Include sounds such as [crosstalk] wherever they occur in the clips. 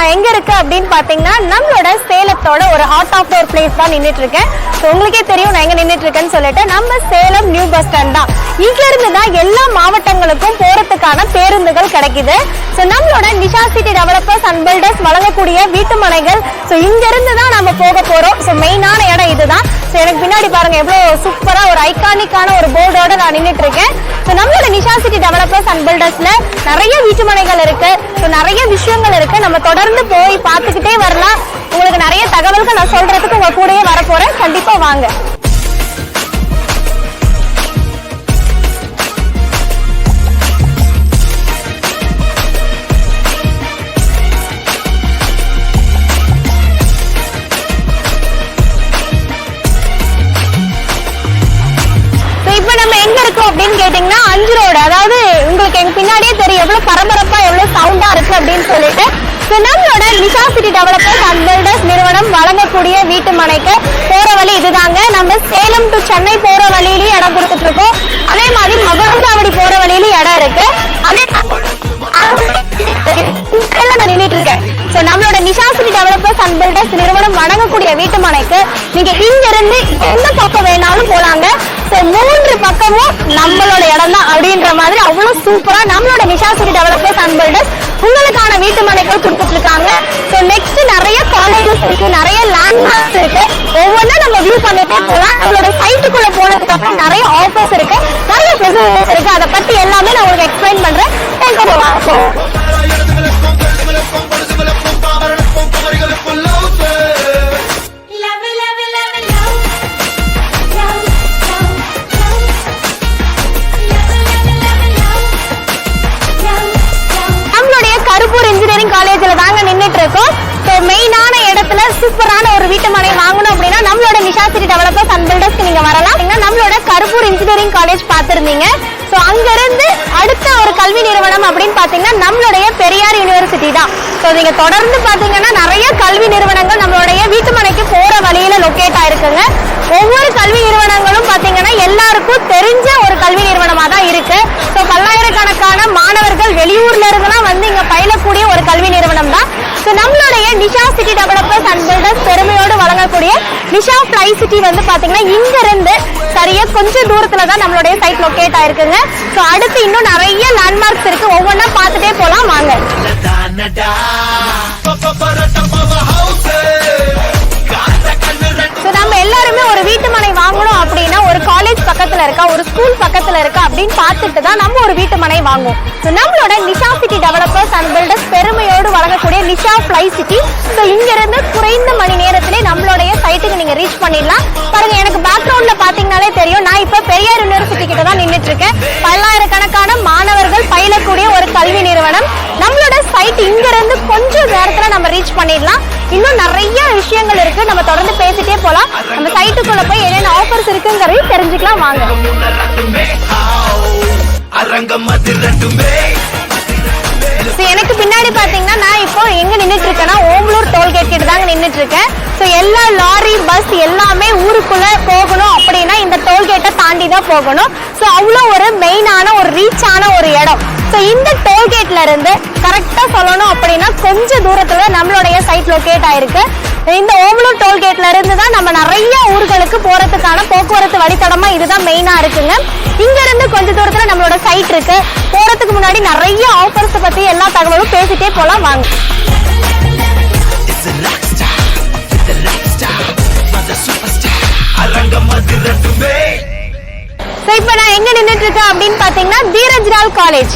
நான் எங்க இருக்கு அப்படின்னு பாத்தீங்கன்னா நம்மளோட சேலத்தோட ஒரு ஹார்ட் ஆஃப் டோர் பிளேஸ் தான் நின்றுட்டு இருக்கேன் உங்களுக்கே தெரியும் நான் எங்க நின்றுட்டு இருக்கேன்னு சொல்லிட்டு நம்ம சேலம் நியூ பஸ் ஸ்டாண்ட் தான். இங்க இருந்து தான் எல்லா மாவட்டங்களுக்கும் போறதுக்கான பேருந்துகள் கிடைக்குது. ஸோ நம்மளோட Nisha city developers and builders வழங்கக்கூடிய வீட்டு மனைகள் ஸோ இங்க இருந்து தான் நம்ம போக போறோம். ஸோ மெயினான இடம் இதுதான். ஸோ எனக்கு பின்னாடி பாருங்க எவ்வளவு சூப்பரா ஒரு ஐகானிக்கான ஒரு போர்டோட நான் நின்றுட்டு இருக்கேன் ஸோ நம்மளோட நிஷா சிட்டி டெவலப்பர்ஸ் அண்ட் பில்டர்ஸ்ல நிறைய வீட்டு மனைகள் இருக்கு. ஸோ நிறைய விஷயங்கள் இருக்கு. நம்ம தொடர்ந்து போய் பார்த்துக்கிட்டே வரலாம். உங்களுக்கு நிறைய தகவல்கள் நான் சொல்றதுக்கு உங்க கூடயே வரப்போறேன். கண்டிப்பா வாங்க. இப்போ நம்ம எங்க இருக்கோம் அப்படின்னு கேட்டீங்கன்னா அஞ்சு ரோடு. அதாவது உங்களுக்கு எங்க பின்னாடியே தெரியும். எவ்வளவு பரபரப்பா எவ்வளவு சவுண்டா இருக்கு அப்படின்னு சொல்லிட்டு. நம்மளோட Nisha city developers and builders நிறுவனம் வழங்கக்கூடிய வீட்டு மனைக்கு போற வழி இதுதாங்க. நம்ம சேலம் டு சென்னை போற வழியிலயும் இடம் கொடுத்துட்டு இருக்கோம் அதே மாதிரி மகுரஞ்சாவடி போற வழியிலயும் இடம் இருக்கு. அதே [laughs] நான் இருக்கேன். ஸோ நம்மளோட நிஷாசினி டெவலப்பர்ஸ் அண்ட் பில்டர்ஸ் நிறுவனம் வழங்கக்கூடிய வீட்டு மனைக்கு நீங்க இங்க இருந்து எந்த பக்கம் வேணாலும் போலாங்க. ஸோ மூன்று பக்கமும் நம்மளோட இடம் தான் அப்படின்ற மாதிரி அவ்வளவு சூப்பரா நம்மளோட நிஷாசினி வீட்டு கொடுத்துட்டு இருக்காங்க ஸோ நெக்ஸ்ட் நிறைய காலேஜஸ் இருக்கு நிறைய லேண்ட்மார்க்ஸ் இருக்கு. ஒவ்வொன்றும் நம்ம வியூ பண்ணிட்டே போகலாம். நம்மளோட சைட்டுக்குள்ள போனதுக்கு அப்புறம் நிறைய ஆஃபர்ஸ் இருக்கு. நிறைய ஃபெசிலிட்டிஸ் இருக்கு. அதை பத்தி எல்லாமே நான் உங்களுக்கு எக்ஸ்பிளைன் பண்றேன். எங்க இன்ஜினியரிங் காலேஜ் பார்த்திருந்தீங்க. ஸோ அங்கிருந்து அடுத்த ஒரு கல்வி நிறுவனம் அப்படின்னு பார்த்தீங்கன்னா நம்மளுடைய பெரியார் யூனிவர்சிட்டி தான். ஸோ நீங்கள் தொடர்ந்து பார்த்தீங்கன்னா நிறைய கல்வி நிறுவனங்கள் நம்மளுடைய வீட்டுமனைக்கு போகிற வழியில் வழியில லொக்கேட் ஆயிருக்குங்க. ஒவ்வொரு கல்வி நிறுவனங்களும் பார்த்தீங்கன்னா எல்லாருக்கும் தெரிஞ்ச ஒரு கல்வி நிறுவனமா தான் இருக்கு. ஸோ பல்லாயிரக்கணக்கான மாணவர்கள் வெளியூர்ல இருந்துலாம் வந்து இங்க பயிலக்கூடிய ஒரு கல்வி நிறுவனம் தான். ஸோ நம்மளுடைய Nisha city developers and builders பெருமையோடு வழங்கக்கூடிய நிஷா ஃப்ளை சிட்டி வந்து பாத்தீங்கன்னா இங்க இருந்து சரியா கொஞ்சம் தூரத்துல தான் நம்மளுடைய சைட் லொக்கேட் ஆயிருக்குங்க. ஸோ அடுத்து இன்னும் நிறைய லேண்ட்மார்க்ஸ் இருக்கு. ஒவ்வொன்றா பார்த்துட்டே போலாம். வாங்க. நம்ம எல்லாருமே ஒரு வீட்டுமனை வாங்கணும் அப்படின்னா ஒரு காலேஜ் பக்கத்துல இருக்கா ஒரு ஸ்கூல் பக்கத்துல இருக்கா அப்படின்னு பார்த்துட்டு தான் நம்ம ஒரு வீட்டு மனை வாங்குவோம். நம்மளோட Nisha city developers and builders வழங்கக்கூடிய நிஷா ஃப்ளை சிட்டி ஸோ இங்க இருந்து குறைந்த மணி நேரத்திலே நம்மளுடைய சைட்டுக்கு நீங்க ரீச் பண்ணிடலாம். பாருங்க எனக்கு பேக்ரவுண்ட்ல பாத்தீங்கன்னாலே தெரியும். நான் இப்ப பெரியார் யூனிவர்சிட்டி கிட்ட தான் நின்னுட்டு இருக்கேன் பல்லாயிரக்கணக்கான மாணவர்கள் பயிலக்கூடிய ஒரு கல்வி நிறுவனம். நம்மளோட சைட் இங்க இருந்து கொஞ்சம் நேரத்துல நம்ம ரீச் பண்ணிடலாம். இன்னும் நிறைய விஷயங்கள் இருக்கு. நம்ம தொடர்ந்து பேசிட்டே போலாம். நம்ம சைட்டுக்குள்ள போய் என்னென்ன ஆஃபர்ஸ் இருக்குங்கிறதையும் தெரிஞ்சுக்கலாம். வாங்க. எனக்கு முன்னாடி பாத்தீங்கன்னா நான் இப்போ எங்க நின்றுட்டு இருக்கேன்னா ஓம்பலூர் டோல்கேட் கிட்ட தாங்க நின்றுட்டு இருக்கேன் ஸோ எல்லா லாரி பஸ் எல்லாமே ஊருக்குள்ள போகணும் அப்படின்னா இந்த டோல்கேட்டை தாண்டி தான் போகணும். ஸோ அவ்வளோ ஒரு மெயினான ஒரு ரீச்சான ஒரு இடம். ஸோ இந்த டோல்கேட்ல இருந்து கரெக்டாக சொல்லணும் அப்படின்னா கொஞ்சம் தூரத்தில் நம்மளுடைய சைட் லொக்கேட் ஆயிருக்கு. இந்த ஓமலூர் டோல்கேட்ல இருந்து தான் நம்ம நிறைய ஊர்களுக்கு போறதுக்கான போக்குவரத்து வழித்தடமா இதுதான் மெயினா இருக்குங்க. இங்க இருந்து கொஞ்ச தூரத்துல நம்மளோட சைட் இருக்கு. போறதுக்கு முன்னாடி நிறைய ஆஃபர்ஸ் பத்தி எல்லா தகவலும் பேசிட்டே போலாம் வாங்க. It's அரங்கம் இப்போ நான் எங்க நின்றுட்டு இருக்கேன் அப்படின்னு பார்த்தீங்கன்னா தீரஜ்லால் காலேஜ்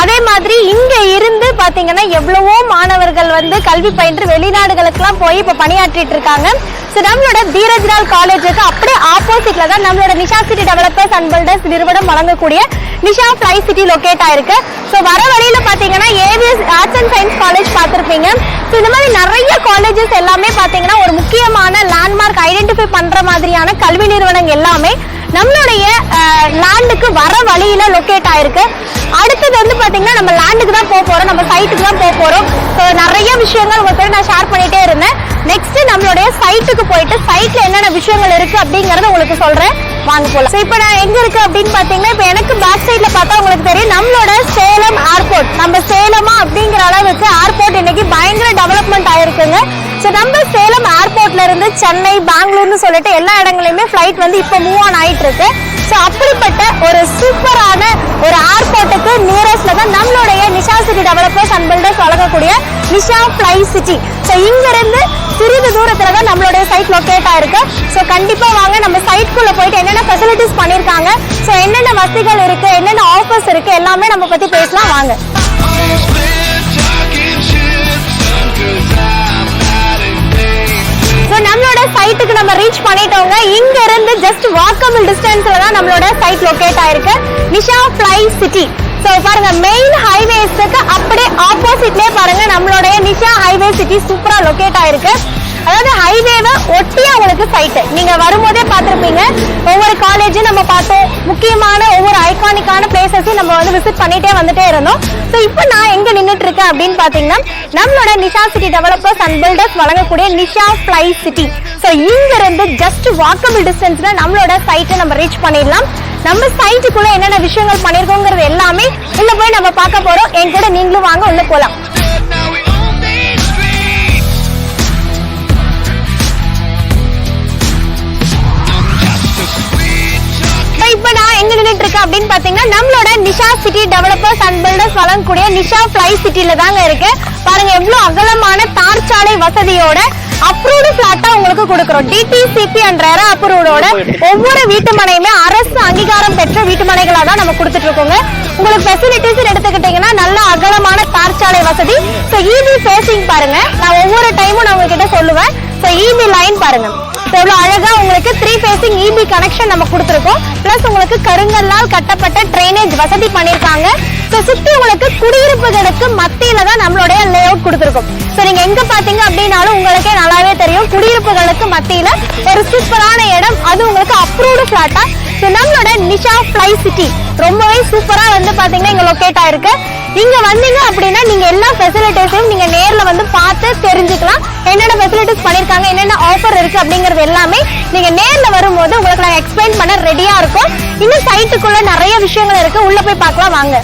அதே மாதிரி இங்க இருந்து பாத்தீங்கன்னா எவ்வளவோ மாணவர்கள் வந்து கல்வி பயின்று வெளிநாடுகளுக்கெல்லாம் போய் இப்போ பணியாற்றிட்டு இருக்காங்க. ஸோ நம்மளோட தீரஜ்லால் காலேஜுக்கு அப்படியே ஆப்போசிட்ல தான் நம்மளோட Nisha city developers and builders நிறுவனம் வழங்கக்கூடிய நிஷா ஃப்ளை சிட்டி லொக்கேட் ஆயிருக்கு. ஸோ வர வழியில பாத்தீங்கன்னா AVS arts and science college பார்த்துருப்பீங்க. ஸோ இந்த மாதிரி நிறைய காலேஜஸ் எல்லாமே பாத்தீங்கன்னா ஒரு முக்கியமான லேண்ட்மார்க் ஐடென்டிஃபை பண்ற மாதிரியான கல்வி நிறுவனங்கள் எல்லாமே நம்மளுடைய லேண்டுக்கு வர வழியில லொக்கேட் ஆயிருக்கு. அடுத்தது வந்து பாத்தீங்கன்னா நம்ம லேண்டுக்கு தான் போக போறோம். நம்ம சைட்டுக்கு தான் போக போறோம். ஸோ நிறைய விஷயங்கள் உங்க நான் ஷேர் பண்ணிட்டே இருந்தேன். நெக்ஸ்ட் நம்மளுடைய சைட்டுக்கு போயிட்டு சைட்ல என்னென்ன விஷயங்கள் இருக்கு அப்படிங்கறத உங்களுக்கு சொல்றேன். வாங்க போலாம். ஸோ இப்போ நான் எங்க இருக்கு அப்படின்னு பாத்தீங்கன்னா இப்போ எனக்கு பேக் சைட்ல பார்த்தா உங்களுக்கு தெரியும். நம்மளோட சேலம் ஏர்போர்ட் நம்ம சேலமா அப்படிங்கிற அளவுக்கு ஏர்போர்ட் இன்னைக்கு பயங்கர டெவலப்மெண்ட் ஆயிருக்குங்க. ஸோ நம்ம சேலம் ஏர்போர்ட்ல இருந்து சென்னை பெங்களூர்னு சொல்லிட்டு எல்லா இடங்களையுமே ஃப்ளைட் வந்து இப்போ மூவ் ஆன் ஆயிட்டு இருக்கு ஸோ அப்படிப்பட்ட ஒரு சூப்பரான ஒரு ஏர்போர்ட்டுக்கு நியரஸ்ட்ல தான் நம்மளுடைய Nisha city developers and builders வழங்கக்கூடிய நிஷா ஃப்ளை சிட்டி ஸோ இங்கிருந்து சிறிது தூரத்துல தான் நம்மளுடைய சைட் லொக்கேட் ஆயிருக்கு. ஸோ கண்டிப்பா வாங்க நம்ம சைட்குள்ள போயிட்டு என்னென்ன ஃபெசிலிட்டிஸ் பண்ணிருக்காங்க. ஸோ என்னென்ன வசதிகள் இருக்கு என்னென்ன ஆஃபர்ஸ் இருக்கு எல்லாமே நம்ம பத்தி பேசலாம். வாங்க. சைட்டுக்கு நம்ம ரீச் பண்ணிட்டோங்க. இங்க இருந்து ஜஸ்ட் வாக்கபிள் டிஸ்டன்ஸ்ல தான் நம்மளோட சைட் லொகேட் ஆயிருக்கு. நிஷா ஃப்ளை சிட்டி ஸோ பாருங்க மெயின் ஹைவேஸ்க்கு அப்படியே ஆப்போசிட்லேயே பாருங்க நம்மளுடைய நிஷா ஹைவே சிட்டி சூப்பரா லொகேட் ஆயிருக்கு. அதாவது ஹைவேவை ஒட்டியே உங்களுக்கு சைட்டு நீங்க வரும்போதே பார்த்துருப்பீங்க. ஒவ்வொரு காலேஜும் நம்ம பார்த்தோம். முக்கியமான ஒவ்வொரு ஐகானிக்கான பிளேசஸையும் நம்ம வந்து விசிட் பண்ணிட்டே வந்துட்டே இருந்தோம். ஸோ இப்போ நான் எங்க நின்றுட்டு இருக்கேன் அப்படின்னு பாத்தீங்கன்னா நம்மளோட Nisha city developers and builders வழங்கக்கூடிய நிஷா ஃப்ளை சிட்டி ஸோ இங்க இருந்து ஜஸ்ட் வாக்கபிள் டிஸ்டன்ஸ்ல நம்மளோட சைட்டை நம்ம ரீச் பண்ணிடலாம். நம்ம சைட்டுக்குள்ள என்னென்ன விஷயங்கள் பண்ணிருக்கோங்கிறது எல்லாமே உள்ள போய் நம்ம பார்க்க போறோம். என் கூட நீங்களும் வாங்க உள்ள போலாம். அப்படின்னு பாத்தீங்கன்னா நம்மளோட Nisha city developers and builders வழங்கக்கூடிய நிஷா ஃப்ளை சிட்டில தாங்க இருக்கு. பாருங்க எவ்வளவு அகலமான தார் சாலை வசதியோட அப்ரூவ்டு பிளாட்டா உங்களுக்கு கொடுக்குறோம். டிடிசிபி என்ற அப்ரூவோட ஒவ்வொரு வீட்டு மனையுமே அரசு அங்கீகாரம் பெற்ற வீட்டு மனைகளா தான் நம்ம கொடுத்துட்டு இருக்கோங்க. உங்களுக்கு ஃபெசிலிட்டிஸ் எடுத்துக்கிட்டீங்கன்னா நல்ல அகலமான தார் சாலை வசதி. ஸோ இபி ஃபேஸிங் பாருங்க. நான் ஒவ்வொரு டைமும் நான் உங்ககிட்ட சொல்லுவேன். ஸோ இபி லைன் பாருங்க. So, இவ்வளவு அழகா உங்களுக்கு த்ரீ ஃபேஸிங் இபி கனெக்ஷன் நம்ம கொடுத்துருக்கோம். பிளஸ் உங்களுக்கு கருங்கல்லால் கட்டப்பட்ட ட்ரைனேஜ் வசதி பண்ணிருக்காங்க ஸோ சுத்தி உங்களுக்கு குடியிருப்புகளுக்கு மத்தியில தான் நம்மளுடைய லே அவுட் கொடுத்துருக்கோம். ஸோ நீங்க எங்க பாத்தீங்க அப்படின்னாலும் உங்களுக்கே நல்லாவே தெரியும். குடியிருப்புகளுக்கு மத்தியில ஒரு சூப்பரான இடம். அது உங்களுக்கு அப்ரூவ்டு பிளாட்டா ஸோ நம்மளோட நிஷா ஃப்ளை சிட்டி ரொம்பவே சூப்பரா வந்து பாத்தீங்கன்னா இங்க லொக்கேட் ஆயிருக்கு. இங்க வந்தீங்க அப்படின்னா நீங்க எல்லா ஃபெசிலிட்டிஸையும் நீங்க நேர்ல வந்து பார்த்து தெரிஞ்சுக்கலாம். என்னென்ன ஃபெசிலிட்டிஸ் பண்ணிருக்காங்க என்னென்ன ஆஃபர் இருக்கு அப்படிங்கறது எல்லாமே நீங்க நேர்ல வரும்போது உங்களுக்கு நான் எக்ஸ்பிளைன் பண்ண ரெடியா இருக்கும். இன்னும் சைட்டுக்குள்ள நிறைய விஷயங்கள் இருக்கு. உள்ள போய் பார்க்கலாம் வாங்க.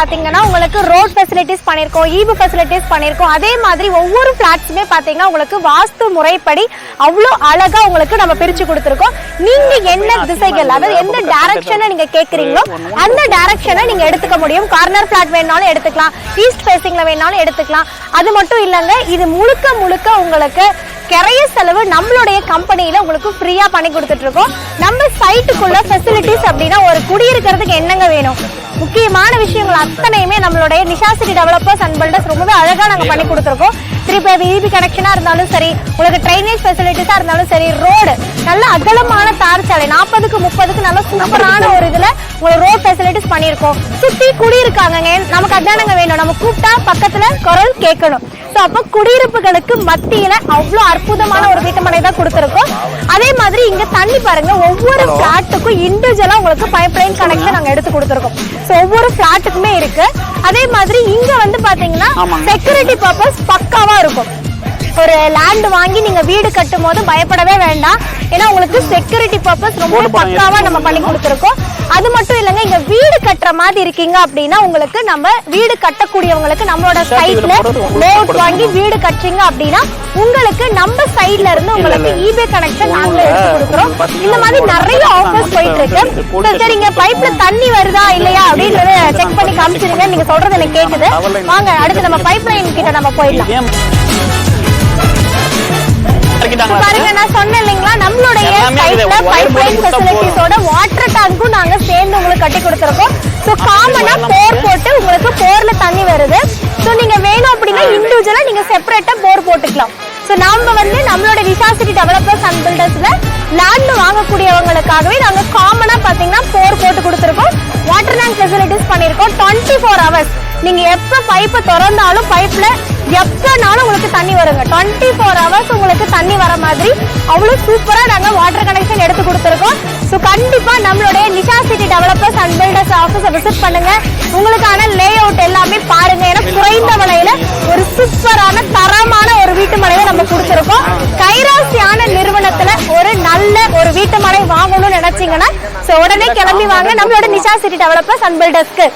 பார்த்தீங்கன்னா உங்களுக்கு ரோட் ஃபெசிலிட்டிஸ் பண்ணியிருக்கோம் ஈபு ஃபெசிலிட்டிஸ் பண்ணியிருக்கோம் அதே மாதிரி ஒவ்வொரு ஃப்ளாட்ஸுமே பார்த்தீங்கன்னா உங்களுக்கு வாஸ்து முறைப்படி அவ்வளோ அழகாக உங்களுக்கு நம்ம பிரித்து கொடுத்துருக்கோம். நீங்கள் என்ன திசைகள் அதாவது எந்த டேரக்ஷனை நீங்கள் கேட்குறீங்களோ அந்த டேரக்ஷனை நீங்கள் எடுத்துக்க முடியும். கார்னர் ஃப்ளாட் வேணாலும் எடுத்துக்கலாம் ஈஸ்ட் ஃபேசிங்ல வேணாலும் எடுத்துக்கலாம். அது மட்டும் இல்லைங்க இது முழுக்க முழுக்க உங்களுக்கு கிரைய செலவு நம்மளுடைய கம்பெனியில உங்களுக்கு ஃப்ரீயா பண்ணி கொடுத்துட்டு இருக்கோம். நம்ம சைட்டுக்குள்ள ஃபெசிலிட்டிஸ் அப்படின்னா ஒரு குடியிருக்கிறதுக்கு என்னங்க வேணும்? முக்கியமான விஷயங்கள் அத்தனையுமே நம்மளுடைய நிஷாசிட்டி டெவலப்பர்ஸ் அண்ட் பில்டர்ஸ் ரொம்பவே அழகா நாங்க பண்ணி கொடுத்துருக்கோம். திருப்பி இபி கனெக்ஷனா இருந்தாலும் சரி உங்களுக்கு ட்ரைனேஜ் ஃபெசிலிட்டிஸாக இருந்தாலும் சரி ரோடு நல்ல அகலமான தார் சாலை நாற்பதுக்கு முப்பதுக்கு நல்ல சூப்பரான ஒரு இதுல உங்களுக்கு ரோட் ஃபெசிலிட்டிஸ் பண்ணியிருக்கோம். சுத்தி குடியிருக்காங்கங்க. நமக்கு அதானங்க வேணும். நம்ம கூப்பிட்டா பக்கத்துல குரல் கேட்கணும். ஸோ அப்போ குடியிருப்புகளுக்கு மத்தியில அவ்வளோ அற்புதமான ஒரு வீட்டுமனை தான் கொடுத்துருக்கோம். இங்க தண்ணி பாருங்க. ஒவ்வொரு பிளாட்டுக்கும் இண்டிவிஜுவலா உங்களுக்கு பைப் லைன் கனெக்ஷன் நாங்க எடுத்து கொடுத்துருக்கோம். ஸோ ஒவ்வொரு பிளாட்டுக்குமே இருக்கு. அதே மாதிரி இங்க வந்து பாத்தீங்கன்னா செக்யூரிட்டி பர்பஸ் பக்காவா இருக்கும். ஒரு லேண்ட் வாங்கி நீங்க வீடு கட்டும் போது பயப்படவே வேண்டாம். ஏன்னா உங்களுக்கு செக்யூரிட்டி பர்பஸ் ரொம்ப பக்காவா நம்ம பண்ணி கொடுத்துருக்கோம். கட்டுற மாதிரி இருக்கீங்க அப்படின்னா உங்களுக்கு நம்ம வீடு கட்டக்கூடியவங்களுக்கு நம்மளோட சைட்ல லேஅவுட் வாங்கி வீடு கட்டுறீங்க அப்படின்னா உங்களுக்கு நம்ம சைட்ல இருந்து உங்களுக்கு இபே கனெக்ஷன் நாங்களே எடுத்து கொடுக்குறோம். இந்த மாதிரி நிறைய ஆஃபர்ஸ் போயிட்டு இருக்கு. சரிங்க. பைப்ல தண்ணி வருதா இல்லையா அப்படின்றத செக் பண்ணி காமிச்சிருங்க. நீங்க சொல்றது எனக்கு கேக்குது. வாங்க அடுத்து நம்ம பைப் லைன் கிட்ட நம்ம போயிடலாம். பாருங்க நான் சொன்னேன் இல்லைங்களா? நம்மளுடைய சைட்ல பைப் லைன் ஃபெசிலிட்டிஸோட வாட்டர் டேங்க்கும் நாங்க சேர்ந்து உங்களுக்கு கட்டி கொடுத்துருக்கோம். ஸோ காமனா போர் போட்டு உங்களுக்கு போர்ல தண்ணி வருது. ஸோ நீங்க வேணும் அப்படின்னா இண்டிவிஜுவலா நீங்க செப்பரேட்டா போர் போட்டுக்கலாம். ஸோ நாம வந்து நம்மளோட விசாசிட்டி டெவலப்பர்ஸ் அண்ட் பில்டர்ஸ்ல லேண்ட் வாங்கக்கூடியவங்களுக்காகவே நாங்க காமனா பாத்தீங்கன்னா போர் போட்டு கொடுத்துருக்கோம். வாட்டர் டேங்க் ஃபெசிலிட்டிஸ் பண்ணியிருக்கோம் டுவெண்ட்டி ஃபோர் ஹவர்ஸ் நீங்க எப்ப பைப்பை திறந்தாலும் பைப்ல எப்பனாலும் உங்களுக்கு தண்ணி வருங்க. டுவெண்ட்டி ஃபோர் ஹவர்ஸ் உங்களுக்கு தண்ணி வர மாதிரி அவ்வளோ சூப்பரா நாங்க வாட்டர் கனெக்ஷன் எடுத்து கொடுத்துருக்கோம். ஸோ கண்டிப்பா நம்மளுடைய டெவலப்பர்ஸ் அண்ட் பில்டர்ஸ் ஆஃபீஸை விசிட் பண்ணுங்க. உங்களுக்கான லே அவுட் எல்லாமே பாருங்க. ஏன்னா குறைந்த விலையில ஒரு சூப்பரான தரமான ஒரு வீட்டு மனையை நம்ம கொடுத்துருக்கோம். கைராசியான நிறுவனத்துல ஒரு நல்ல ஒரு வீட்டு மனை வாங்கணும்னு நினைச்சீங்கன்னா ஸோ உடனே கிளம்பி வாங்க. நம்மளோட நிஷா சிட்டி டெவலப்பர்ஸ் அண்ட் பில்டர்ஸ்க்கு